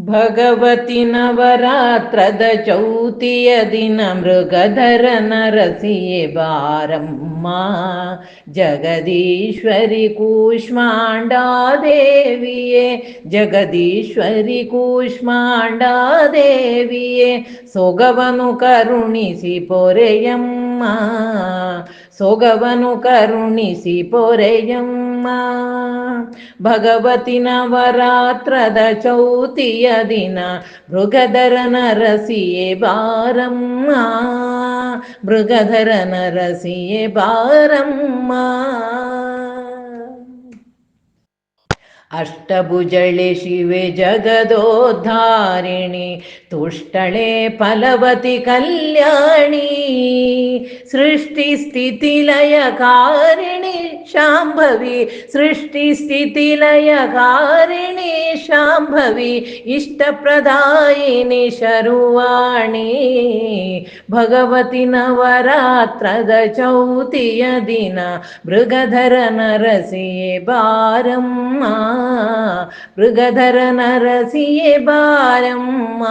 ಭಗವತಿ ನವರಾತ್ರದ ಚೌತಿಯ ದಿನ ಮೃಗಧರ ನರಸಿಯೇ ಬಾರಮ್ಮ. ಜಗದೀಶ್ವರಿ ಕೂಷ್ಮಾಂಡಾ ದೇವಿಯೇ ಜಗದೀಶ್ವರಿ ಕೂಷ್ಮಾಂಡಾದೇವಿಯೇ, ಸೊಗವನು ಕರುಣಿಸಿ ಪೊರೆಯಮ್ಮ, ಸೊಗವನು ಕರುಣಿಸಿ ಪೊರೆಯಮ್ಮ. मा भगवति नवरात्रद चौतियदिन मृगधर नरसिये बारम्मा मृगधर नरसिये बारम्मा अष्टभुजले शिवे जगदोद्धारिणि तुष्टले फलवति कल्याणी सृष्टिस्थितिलयकारिणि शाम्भवि सृष्टिस्थितिलयकारिणि शाम्भवि इष्टप्रदायिनि शर्वाणि भगवति नवरात्रद मृगधर मृगधरनरसि बारम्मा। മൃഗധര നരസിയെ ബാലമ്മ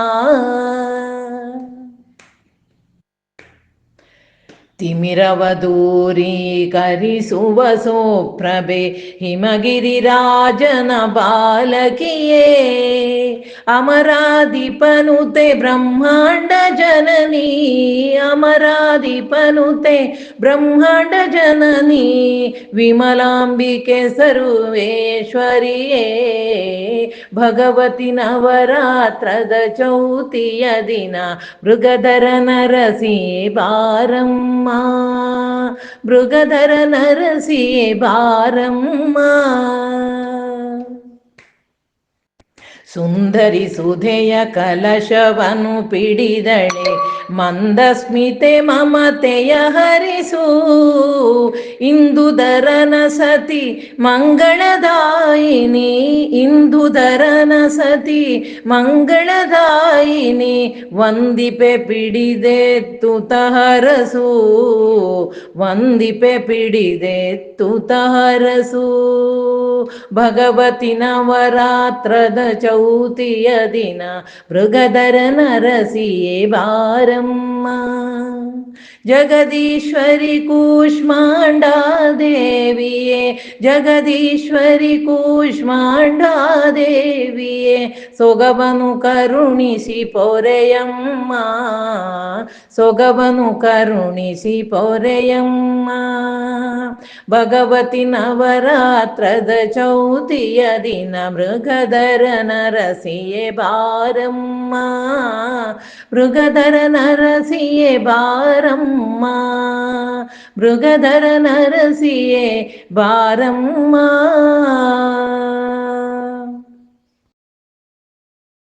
तिमिरवदूरीकरिसुवसोप्रभे हिमगिरिराजन बालकिये अमराधिपनुते ब्रह्माण्डजननी अमराधिपनुते ब्रह्माण्डजननी विमलाम्बिके सर्वेश्वरिये ದೂರೀಕರಿಸುವ ಸೋಪ್ರಭೆ ಹಿಮಗಿರಿರಾಜನ ಬಾಲಕಿಯೇ ಅಮರಾಧಿಪನುತೆ ಬ್ರಹ್ಮಾಂಡ ಜನನಿ ಅಮರಾಧಿಪನುತೆ ಬ್ರಹ್ಮಾಂಡ ಜನನಿ ವಿಮಲಾಂಬಿಕೆ ಸರ್ವೇಶ್ವರಿಯೇ ಭಗವತಿ ನವರಾತ್ರದ ಚೌತಿಯ ದಿನ ಮೃಗಧರ ನರಸಿಯೇ ಬಾರಮ್ಮ ಮೃಗಧರ ನರಸಿಯೇ ಬಾರಮ್ಮ ಸುಂದರಿ ಸುಧೆಯ ಕಲಶವನು ಪಿಡಿದಳೆ, ಮಂದಸ್ಮಿತೆ ಮಮತೆಯ ಹರಿಸು. ಇಂದುದರನ ಸತಿ ಮಂಗಳದಾಯಿನಿ ಇಂದುದರನ ಸತಿ ಮಂಗಳದಾಯಿನಿ, ವಂದಿಪೆ ಪಿಡಿದೆ ತುತಹರಸು ವಂದಿಪೆ ಪಿಡಿದೆ ತಹರಸು. ಭಗವತಿ ನವರಾತ್ರದ ಚೌತಿಯ ದಿನ ಮೃಗಧರ ನರಸಿಯೇ ಬಾರಮ್ಮ ಜಗದೀಶ್ವರಿ ಕೂಷ್ಮಾಂಡಾ देविये जगदीश्वरि कूष्माण्डा देविये सोगवनु करुणिसि पौरयम्मा सोगवनु करुणिसि पौरयम्मा भगवति नवरात्रद चौतिय दिन मृगधर नरसिये भारम्मा मृगधर नरसिये भारम्मा మృగధర నరసియే భారమ్మా